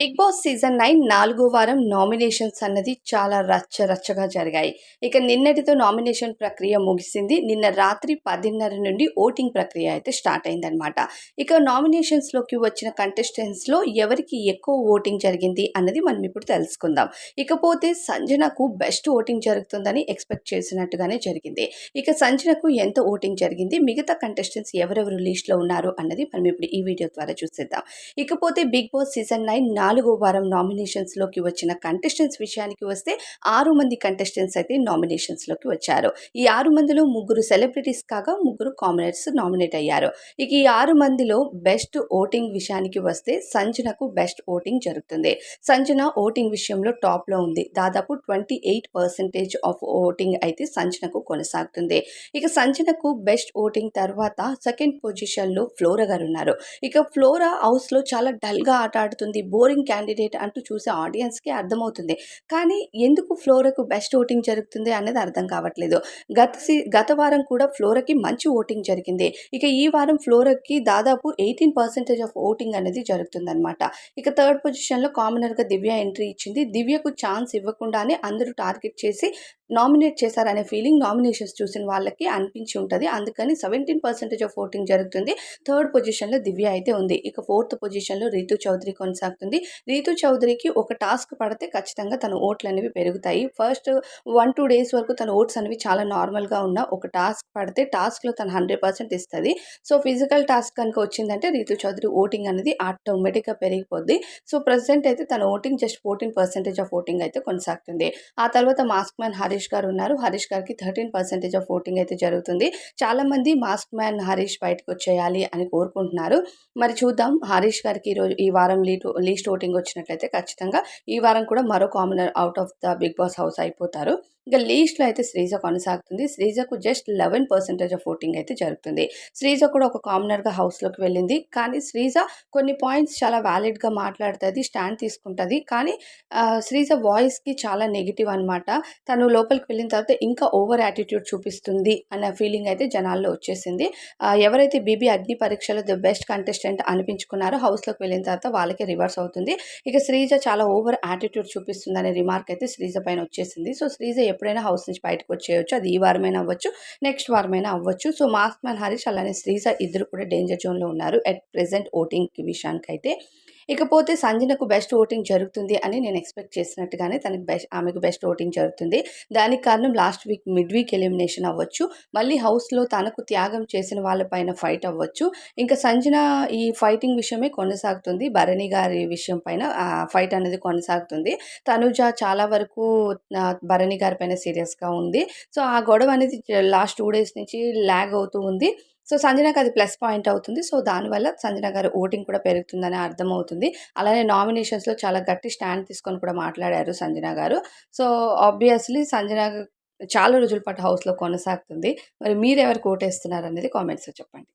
Big boss season nine నాలుగో వారం nominations అన్నది చాలా రచ్చ రచ్చగా జరిగాయి. ఇక నిన్నటితో నామినేషన్ ప్రక్రియ ముగిసింది. నిన్న రాత్రి పదిన్నర నుండి ఓటింగ్ ప్రక్రియ అయితే స్టార్ట్ అయిందనమాట ఇక నామినేషన్స్లోకి వచ్చిన కంటెస్టెంట్స్లో ఎవరికి ఎక్కువ ఓటింగ్ జరిగింది అన్నది మనం ఇప్పుడు తెలుసుకుందాం. ఇకపోతే సంజనకు బెస్ట్ ఓటింగ్ జరుగుతుందని ఎక్స్పెక్ట్ చేసినట్టుగానే జరిగింది. ఇక సంజనకు ఎంత ఓటింగ్ జరిగింది? మిగతా కంటెస్టెంట్స్ ఎవరెవరు లిస్ట్లో ఉన్నారు అన్నది మనం ఇప్పుడు ఈ వీడియో ద్వారా చూసేద్దాం. ఇకపోతే బిగ్ బాస్ సీజన్ నైన్ నాలుగో వారం నామినేషన్స్లోకి వచ్చిన కంటెస్టెంట్స్ విషయానికి వస్తే ఆరు మంది కంటెస్టెంట్స్ అయితే నామినేషన్స్లోకి వచ్చారు. ఈ ఆరు మందిలో ముగ్గురు సెలబ్రిటీస్ కాగా ముగ్గురు కామనర్స్ నామినేట్ అయ్యారు. ఇక ఈ ఆరు మందిలో బెస్ట్ ఓటింగ్ విషయానికి వస్తే సంజనకు బెస్ట్ ఓటింగ్ జరుగుతుంది. సంజన ఓటింగ్ విషయంలో టాప్లో ఉంది. దాదాపు twenty eight percentage of voting అయితే సంజనకు కొనసాగుతుంది. ఇక సంజనకు బెస్ట్ ఓటింగ్ తర్వాత సెకండ్ పొజిషన్లో ఫ్లోరా గారు ఉన్నారు. ఇక ఫ్లోరా హౌస్లో చాలా డల్గా ఆట ఆడుతుంది. బోరింగ్ క్యాండిడేట్ అంటూ చూసే ఆడియన్స్కి అర్థమవుతుంది. కానీ ఎందుకు ఫ్లోరకు బెస్ట్ ఓటింగ్ జరుగుతుంది అనేది అర్థం కావట్లేదు. గత సీ గత వారం కూడా ఫ్లోరకి మంచి ఓటింగ్ జరిగింది. ఇక ఈ వారం ఫ్లోరకి దాదాపు ఎయిటీన్ పర్సెంటేజ్ ఆఫ్ ఓటింగ్ అనేది జరుగుతుందన్నమాట. ఇక థర్డ్ పొజిషన్లో కామనర్గా దివ్య ఎంట్రీ ఇచ్చింది. దివ్యకు ఛాన్స్ ఇవ్వకుండానే అందరూ టార్గెట్ చేసి నామినేట్ చేశారనే ఫీలింగ్ నామినేషన్స్ చూసిన వాళ్ళకి అనిపించి ఉంటుంది. అందుకని సెవెంటీన్ పర్సెంటేజ్ ఆఫ్ ఓటింగ్ జరుగుతుంది. థర్డ్ పొజిషన్లో దివ్య అయితే ఉంది. ఇక ఫోర్త్ పొజిషన్లో రీతు చౌదరి కొనసాగుతుంది. రీతు చౌదరికి ఒక టాస్క్ పడితే ఖచ్చితంగా తన ఓట్లు అనేవి పెరుగుతాయి. ఫస్ట్ వన్ టూ డేస్ వరకు తన ఓట్స్ అనేవి చాలా నార్మల్గా ఉన్న ఒక టాస్క్ పడితే టాస్క్లో తను హండ్రెడ్ పర్సెంట్ ఇస్తుంది. సో ఫిజికల్ టాస్క్ కనుక వచ్చిందంటే రీతు చౌదరి ఓటింగ్ అనేది ఆటోమేటిక్గా పెరిగిపోద్ది. సో ప్రజెంట్ అయితే తన voting just fourteen percentage of voting అయితే కొనసాగుతుంది. ఆ తర్వాత మాస్క్ మ్యాన్ హరీష్ గారు ఉన్నారు. హరీష్ గారికి థర్టీన్ పర్సెంటేజ్ ఆఫ్ ఓటింగ్ అయితే జరుగుతుంది. చాలామంది మాస్క్ మ్యాన్ హరీష్ బయటకు వచ్చేయాలి అని కోరుకుంటున్నారు. మరి చూద్దాం హరీష్ గారికి ఈరోజు ఈ వారం లీట్ లీస్ట్ ఓటింగ్ వచ్చినట్లయితే ఖచ్చితంగా ఈ వారం కూడా మరో commoner out of the Bigg Boss house అయిపోతారు. ఇక లీస్ట్లో అయితే శ్రీజ కొనసాగుతుంది. శ్రీజకు just eleven percentage of voting అయితే జరుగుతుంది. శ్రీజ కూడా ఒక కామనర్గా హౌస్లోకి వెళ్ళింది. కానీ శ్రీజ కొన్ని పాయింట్స్ చాలా వ్యాలిడ్గా మాట్లాడుతుంది స్టాండ్ తీసుకుంటుంది. కానీ శ్రీజ వాయిస్కి చాలా నెగిటివ్ అనమాట తను లోపలికి వెళ్ళిన తర్వాత ఇంకా ఓవర్ యాటిట్యూడ్ చూపిస్తుంది అన్న ఫీలింగ్ అయితే జనాల్లో వచ్చేసింది. ఎవరైతే బీబీ అగ్ని పరీక్షలో ద బెస్ట్ కంటెస్టెంట్ అనిపించుకున్నారో హౌస్లోకి వెళ్ళిన తర్వాత వాళ్ళకే రివర్స్ అవుతుంది. ఇక శ్రీజ చాలా ఓవర్ యాటిట్యూడ్ చూపిస్తుంది అనే రిమార్క్ అయితే శ్రీజ పైన వచ్చేసింది. సో శ్రీజ ఎప్పుడైనా హౌస్ నుంచి బయటకు వచ్చేయచ్చు. అది ఈ వారమైనా అవ్వచ్చు నెక్స్ట్ వారమైనా అవ్వచ్చు. సో మాస్క్ మ్యాన్ హరీష్ అలానే శ్రీజ ఇద్దరు కూడా డేంజర్ జోన్లో ఉన్నారు. అట్ ప్రెసెంట్ ఓటింగ్ విషయానికి అయితే ఇకపోతే సంజనకు బెస్ట్ ఓటింగ్ జరుగుతుంది అని నేను ఎక్స్పెక్ట్ చేసినట్టుగానే తనకి బెస్ట్ ఆమెకు బెస్ట్ ఓటింగ్ జరుగుతుంది. దానికి కారణం last week mid week elimination అవ్వచ్చు. మళ్ళీ హౌస్లో తనకు త్యాగం చేసిన వాళ్ళపైన ఫైట్ అవ్వచ్చు. ఇంకా సంజన ఈ ఫైటింగ్ విషయమే కొనసాగుతుంది. భరణి గారి విషయం పైన ఫైట్ అనేది కొనసాగుతుంది. తనుజ చాలా వరకు భరణి గారి పైన సీరియస్గా ఉంది. సో ఆ గొడవ అనేది లాస్ట్ టూ డేస్ నుంచి ల్యాగ్ అవుతూ ఉంది. సో సంజనకు అది ప్లస్ పాయింట్ అవుతుంది. సో దానివల్ల సంజన గారు ఓటింగ్ కూడా పెరుగుతుందని అర్థమవుతుంది. అలానే నామినేషన్స్లో చాలా గట్టి స్టాండ్ తీసుకొని కూడా మాట్లాడారు సంజన గారు. సో ఆబ్వియస్లీ సంజన చాలా రోజుల పాటు హౌస్లో కొనసాగుతుంది. మరి మీరు ఎవరికి ఓటేస్తున్నారు అనేది కామెంట్స్లో చెప్పండి.